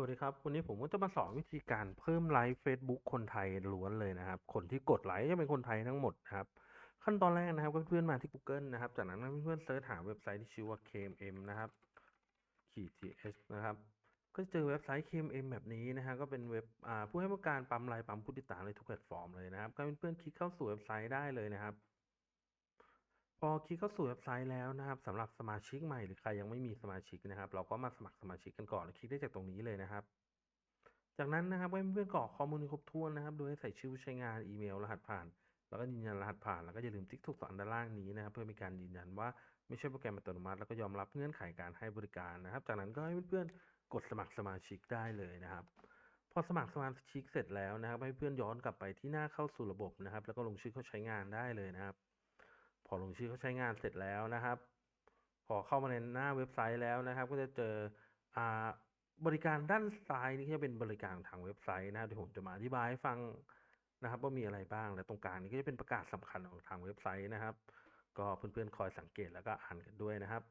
วัสดีครับ วันนี้ผมก็จะมาสอนวิธีการเพิ่มไลค์ Facebook คนไทยล้วนเลยนะครับ คนที่กดไลค์จะเป็นคนไทยทั้งหมดครับ ขั้นตอนแรกนะครับเพื่อนๆมาที่ Google นะครับ จากนั้นเพื่อนๆเซิร์ชหาเว็บไซต์ที่ชื่อว่า KMM นะครับขีด th นะครับ ก็จะเจอเว็บไซต์ KMM แบบนี้นะฮะก็เป็นเว็บผู้ให้บริการปั๊มไลค์ปั๊มผู้ติดตามในทุกแพลตฟอร์มเลยนะครับก็เพื่อนๆคลิกเข้าสู่เว็บไซต์ได้เลยนะครับ พอคลิกเข้าสู่เว็บไซต์แล้วนะครับสำหรับสมาชิกใหม่หรือใครยังไม่มีสมาชิกนะครับ เราก็มาสมัครสมาชิกกันก่อนคลิกได้จากตรงนี้เลยนะครับ จากนั้นนะครับให้เพื่อนๆกรอกข้อมูลครบถ้วนนะครับ โดยใส่ชื่อผู้ใช้งานอีเมล รหัสผ่าน แล้วก็ยืนยันรหัสผ่านแล้วก็อย่าลืมติ๊กถูกสันด้านล่างนี้นะครับ เพื่อเป็นการยืนยันว่าไม่ใช่โปรแกรมอัตโนมัติแล้วก็ยอมรับเงื่อนไขการให้บริการนะครับ จากนั้นก็ให้เพื่อนๆกดสมัครสมาชิกได้เลยนะครับพอสมัครสมาชิกเสร็จแล้วนะครับ ให้เพื่อนย้อนกลับไปที่หน้าเข้าสู่ระบบนะครับ แล้วก็ลงชื่อเข้าใช้งานได้เลยนะครับ พอลงชื่อเขาใช้งานเสร็จแล้วนะครับ พอเข้ามาในหน้าเว็บไซต์แล้วนะครับ ก็จะเจอบริการด้านซ้ายนี่จะเป็นบริการทางเว็บไซต์นะครับเดี๋ยวผมจะมาอธิบายให้ฟังนะครับว่ามีอะไรบ้างและตรงกลางนี้ก็จะเป็นประกาศสำคัญของทางเว็บไซต์นะครับ ก็เพื่อนๆคอยสังเกตแล้วก็อ่านกันด้วยนะครับ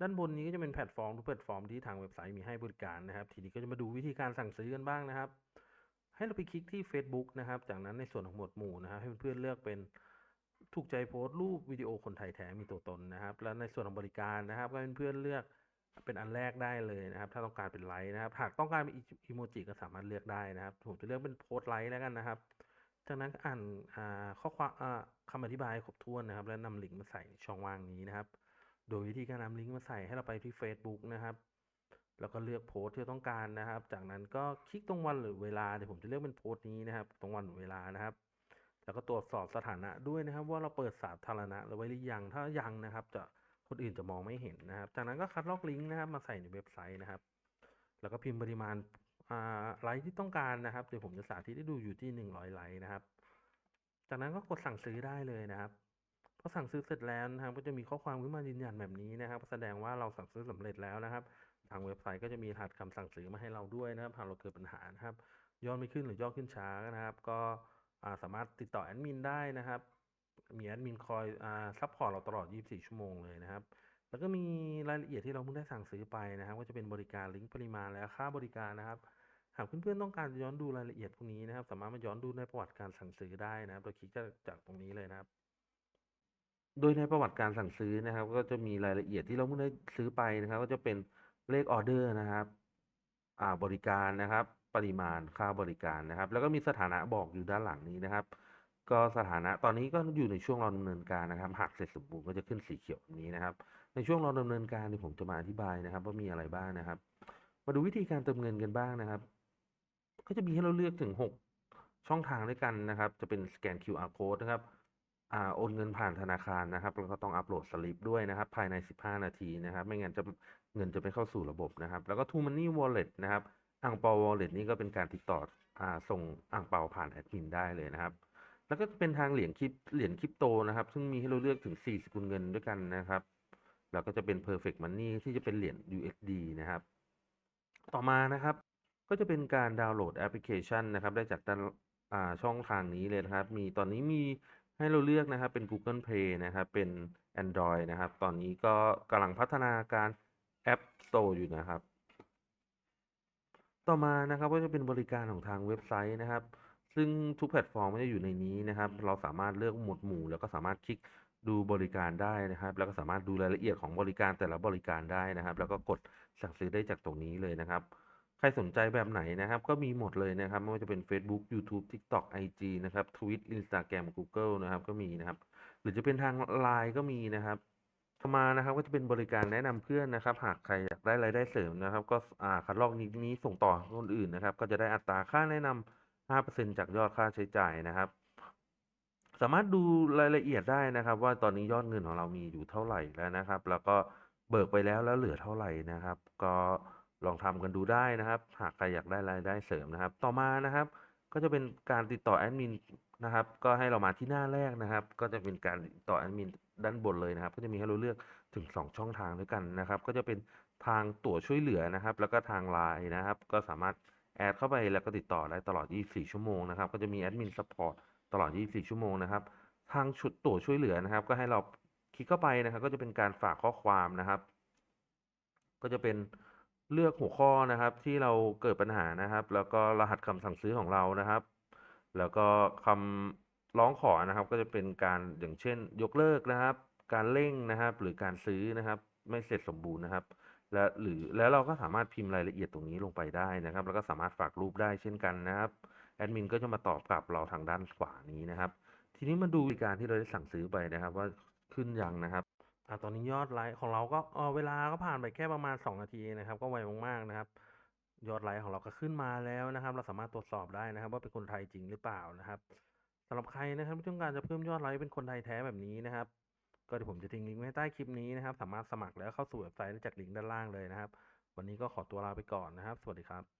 ด้านบนนี้ก็จะเป็นแพลตฟอร์มทุกแพลตฟอร์มที่ทางเว็บไซต์มีให้บริการนะครับ ทีนี้ก็จะมาดูวิธีการสั่งซื้อกันบ้างนะครับ ให้เราไปคลิกที่ Facebook นะครับ จากนั้นในส่วนของหมวดหมู่นะครับให้เพื่อนๆเลือกเป็น ถูกใจโพสต์รูปวิดีโอคนไทยแท้มีตัวตนนะครับ แล้วในส่วนของบริการนะครับก็เพื่อนๆเลือกเป็นอันแรกได้เลยนะครับ ถ้าต้องการเป็นไลค์นะครับ หากต้องการเป็นอีโมจิก็สามารถเลือกได้นะครับผมจะเลือกเป็นโพสต์ไลค์แล้วกันนะครับจากนั้นอ่านข้อความคำอธิบายครบถ้วนนะครับ แล้วนำลิงก์มาใส่ช่องว่างนี้นะครับ โดยวิธีการนำลิงก์มาใส่ให้เราไปที่ Facebook นะครับ แล้วก็เลือกโพสต์ที่เราต้องการนะครับ จากนั้นก็คลิกตรงวันหรือเวลาเดี๋ยวผมจะเลือกเป็นโพสต์นี้นะครับ ตรงวันหรือเวลานะครับ แล้วก็ตรวจสอบสถานะด้วยนะครับ ว่าเราเปิดสาธารณะหรือไว้หรือยังถ้ายังนะครับ จะคนอื่นจะมองไม่เห็นนะครับ จากนั้นก็คัดลอกลิงก์นะครับมาใส่ในเว็บไซต์นะครับ แล้วก็พิมพ์ปริมาณไลค์ที่ต้องการนะครับเดี๋ยวผมจะสาธิตให้ดูอยู่ที่ 100 ไลค์นะครับ จากนั้นก็กดสั่งซื้อได้เลยนะครับพอสั่งซื้อเสร็จแล้วนะครับ ก็จะมีข้อความขึ้นมายืนยันแบบนี้นะครับ แสดงว่าเราสั่งซื้อสำเร็จแล้วนะครับ ทางเว็บไซต์ก็จะมีรหัสคำสั่งซื้อมาให้เราด้วยนะครับหากเราเกิดปัญหานะครับย่อไม่ขึ้นหรือย่อขึ้นช้านะครับ ก็อ่า สามารถติดต่อแอดมินได้นะครับ มีแอดมินคอยซัพพอร์ตเราตลอด 24 ชั่วโมงเลยนะครับ แล้วก็มีรายละเอียดที่เราเพิ่งได้สั่งซื้อไปนะครับ ก็จะเป็นบริการลิงก์ปริมาณและค่าบริการนะครับหากเพื่อนๆต้องการย้อนดูรายละเอียดพวกนี้นะครับ สามารถมาย้อนดูในประวัติการสั่งซื้อได้นะครับ โดยคลิกจากตรงนี้เลยนะครับ โดยในประวัติการสั่งซื้อนะครับ ก็จะมีรายละเอียดที่เราเพิ่งได้ซื้อไปนะครับ ก็จะเป็นเลขออเดอร์นะครับ อ่าบริการนะครับ ริมาณค่าบริการนะครับ แล้วก็มีสถานะบอกอยู่ด้านหลังนี้นะครับ ก็สถานะตอนนี้ก็อยู่ในช่วงรอดำเนินการนะครับ หากเสร็จสมบูรณ์ก็จะขึ้นสีเขียวแบบนี้นะครับ ในช่วงรอดำเนินการที่ผมจะมาอธิบายนะครับ ว่ามีอะไรบ้างนะครับ มาดูวิธีการเติมเงินกันบ้างนะครับ ก็จะมีให้เราเลือกถึง 6 ช่องทางด้วยกันนะครับ จะเป็นสแกน QR code นะครับอโอนเงินผ่านธนาคารนะครับแล้วก็ต้องอัปโหลดสลิปด้วยนะครับ ภายใน 15 นาทีนะครับ ไม่งั้นจะเงินจะไม่เข้าสู่ระบบนะครับ แล้วก็ True Money Wallet นะครับ อ่างเปา Wallet นี่ก็เป็นการติดต่ออส่งอ่างเปาผ่านแอดมินได้เลยนะครับ แล้วก็เป็นทางเหรียญคริปเหรียญคริปโตนะครับ ซึ่งมีให้เราเลือกถึง 4 สกุลเงินด้วยกันนะครับ แล้วก็จะเป็น Perfect Money ที่จะเป็นเหรียญ USD นะครับ ต่อมานะครับ ก็จะเป็นการดาวน์โหลดแอปพลิเคชันนะครับ ได้จากด้านช่องทางนี้เลยนะครับ มีตอนนี้มีให้เราเลือกนะครับ เป็น Google Play นะครับ เป็น Android นะครับ ตอนนี้ก็กำลังพัฒนาการ App Store อยู่นะครับ ต่อมานะครับก็จะเป็นบริการของทางเว็บไซต์นะครับ ซึ่งทุกแพลตฟอร์มก็จะอยู่ในนี้นะครับ เราสามารถเลือกหมวดหมู่ แล้วก็สามารถคลิกดูบริการได้นะครับ แล้วก็สามารถดูรายละเอียดของบริการแต่ละบริการได้นะครับ แล้วก็กดสั่งซื้อได้จากตรงนี้เลยนะครับ ใครสนใจแบบไหนนะครับ ก็มีหมดเลยนะครับไม่ว่าจะเป็น Facebook YouTube TikTok IG นะครับ Twitch Instagram Google นะครับก็มีนะครับ หรือจะเป็นทาง LINE ก็มีนะครับ ต่อมานะครับก็จะเป็นบริการแนะนำเพื่อนนะครับ หากใครอยากได้รายได้เสริมนะครับ ก็อ่าคัดลอกลิงก์นี้ส่งต่อคนอื่นนะครับ ก็จะได้อัตราค่าแนะนำ5%จากยอดค่าใช้จ่ายนะครับ สามารถดูรายละเอียดได้นะครับ ว่าตอนนี้ยอดเงินของเรามีอยู่เท่าไหร่แล้วนะครับ แล้วก็เบิกไปแล้วแล้วเหลือเท่าไหร่นะครับ ก็ลองทำกันดูได้นะครับ หากใครอยากได้รายได้เสริมนะครับ ต่อมานะครับ ก็จะเป็นการติดต่อแอดมินนะครับ ก็ให้เรามาที่หน้าแรกนะครับ ก็จะเป็นการติดต่อแอดมิน ด้านบนเลยนะครับ ก็จะมีให้เราเลือกถึง 2 ช่องทางด้วยกันนะครับ ก็จะเป็นทางตั๋วช่วยเหลือนะครับ แล้วก็ทาง LINE นะครับ ก็สามารถแอดเข้าไปแล้วก็ติดต่อได้ตลอด 24 ชั่วโมงนะครับ ก็จะมีแอดมินซัพพอร์ตตลอด 24 ชั่วโมงนะครับ ทางชุดตั๋วช่วยเหลือนะครับ ก็ให้เราคลิกเข้าไปนะครับ ก็จะเป็นการฝากข้อความนะครับ ก็จะเป็นเลือกหัวข้อนะครับ ที่เราเกิดปัญหานะครับ แล้วก็รหัสคำสั่งซื้อของเรานะครับ แล้วก็คำ ร้องขอนะครับก็จะเป็นการอย่างเช่น ยกเลิกนะครับ การเร่งนะครับ หรือการซื้อนะครับ ไม่เสร็จสมบูรณ์นะครับ และหรือแล้วเราก็สามารถพิมพ์รายละเอียดตรงนี้ลงไปได้นะครับ แล้วก็สามารถฝากรูปได้เช่นกันนะครับแอดมินก็จะมาตอบกลับเราทางด้านขวานี้นะครับ ทีนี้มาดูบริการที่เราได้สั่งซื้อไปนะครับ ว่าขึ้นยังนะครับอ่าตอนนี้ยอดไลค์ของเราก็เออเวลาก็ผ่านไปแค่ประมาณ 2 นาทีนะครับ ก็ไวมากๆนะครับ ยอดไลค์ของเราก็ขึ้นมาแล้วนะครับ เราสามารถตรวจสอบได้นะครับ ว่าเป็นคนไทยจริงหรือเปล่านะครับ สำหรับใครนะครับที่ต้องการจะเพิ่มยอดไลค์เป็นคนไทยแท้แบบนี้นะครับ ก็เดี๋ยวผมจะทิ้งลิงก์ไว้ใต้คลิปนี้นะครับ สามารถสมัครแล้วเข้าสู่เว็บไซต์ได้จากลิงก์ด้านล่างเลยนะครับ วันนี้ก็ขอตัวลาไปก่อนนะครับ สวัสดีครับ